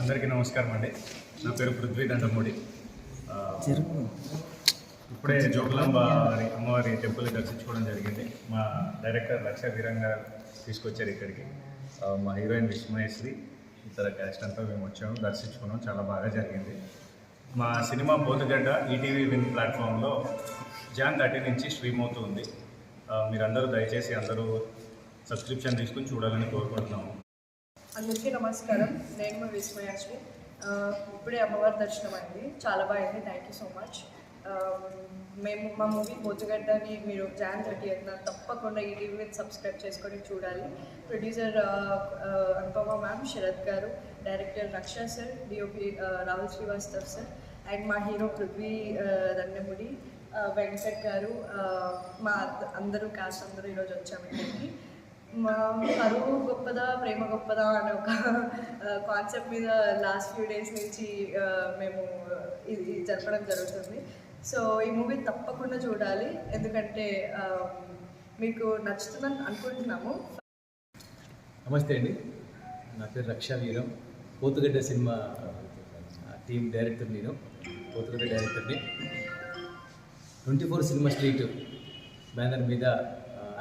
అందరికీ నమస్కారం అండి. నా పేరు పృథ్వీ దండమూడి. ఇప్పుడే జోగులాంబ వారి అమ్మవారి టెంపుల్ దర్శించుకోవడం జరిగింది. మా డైరెక్టర్ లక్ష వీరంగా తీసుకొచ్చారు ఇక్కడికి. మా హీరోయిన్ విస్మయశ్రీ ఇతర క్యాస్ట్ అంతా మేము వచ్చాము దర్శించుకున్నాం. చాలా బాగా జరిగింది. మా సినిమా పోతుగడ్డ ఈటీవీ విన్ ప్లాట్ఫామ్లో జాన్ థర్టీ నుంచి స్ట్రీమ్ అవుతుంది మీరందరూ దయచేసి అందరూ సబ్స్క్రిప్షన్ తీసుకుని చూడాలని కోరుకుంటున్నాము. అందరికీ నమస్కారం. నేను మా విస్మయాశ్రీ. ఇప్పుడే అమ్మవారి దర్శనం అయింది చాలా బాగుంది థ్యాంక్ యూ సో మచ్ మేము మా మూవీ పోతుగడ్డని మీరు జాన్ థర్టీ అయినా తప్పకుండా ఈ టీవీ మీద సబ్స్క్రైబ్ చేసుకొని చూడాలి. Producer Anupama ma'am Sharath garu director Raksha sir DOP Rahul Srivastav sir and మా హీరో పృథ్వీ దండముడి వెంకట్ గారు మా అందరూ కాస్ట్ అందరూ ఈరోజు వచ్చాము ఇక్కడికి కరువు గొప్పదా ప్రేమ గొప్పదా అనే ఒక కాన్సెప్ట్ మీద లాస్ట్ ఫ్యూ డేస్ నుంచి మేము ఇది జరపడం జరుగుతుంది. సో ఈ మూవీ తప్పకుండా చూడాలి. ఎందుకంటే మీకు నచ్చుతుందని అనుకుంటున్నాము. నమస్తే అండి. నా పేరు రక్షా వీరం. పోతుగడ్డ సినిమా టీం డైరెక్టర్ నేను. పోతుగడ్డ డైరెక్టర్ని twenty four cinema street banner మీద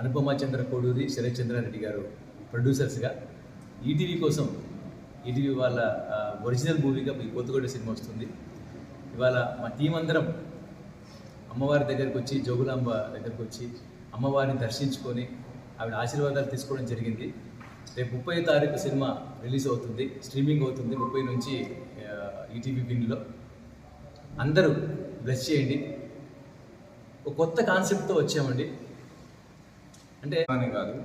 ఆ, అనుపమ చంద్ర కోడూరి శరత్చంద్రారెడ్డి గారు ప్రొడ్యూసర్స్గా. ఈటీవీ కోసం ఈటీవీ వాళ్ళ ఒరిజినల్ మూవీగా మీ కొత్తగొడ్డ సినిమా వస్తుంది. ఇవాళ మా టీం అందరం అమ్మవారి దగ్గరికి వచ్చి జోగులాంబ దగ్గరికి వచ్చి అమ్మవారిని దర్శించుకొని ఆవిడ ఆశీర్వాదాలు తీసుకోవడం జరిగింది. రేపు ముప్పై తారీఖు సినిమా రిలీజ్ అవుతుంది స్ట్రీమింగ్ అవుతుంది ముప్పై నుంచి ఈటీవీ విన్లో అందరూ బ్లెస్ చేయండి. ఒక కొత్త కాన్సెప్ట్తో వచ్చామండి. అంటే అనే కాదు.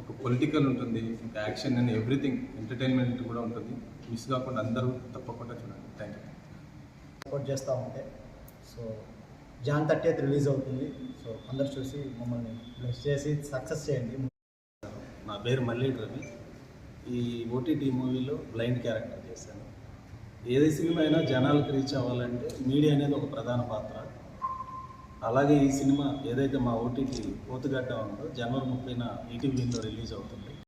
ఒక పొలిటికల్ ఉంటుంది ఇంకా యాక్షన్ అండ్ ఎవ్రీథింగ్ ఎంటర్టైన్మెంట్ కూడా ఉంటుంది. మిస్ కాకుండా అందరూ తప్పకుండా చూడండి. థ్యాంక్ యూ సపోర్ట్ చేస్తూ ఉంటే. సో జాన్ థర్టీ రిలీజ్ అవుతుంది. సో అందరు చూసి మమ్మల్ని బ్లెస్ చేసి సక్సెస్ చేయండి. నా పేరు మల్లేడు రవి. ఈ ఓటీటీ మూవీలో బ్లైండ్ క్యారెక్టర్ చేశాను. ఏది సినిమా అయినా జనాలకు రీచ్ అవ్వాలంటే మీడియా అనేది ఒక ప్రధాన పాత్ర. అలాగే ఈ సినిమా ఏదైతే మా ఓటీటీ పోతుగడ్డ ఉందో జనవరి ముప్పైన ఈటీవీలో రిలీజ్ అవుతుంది.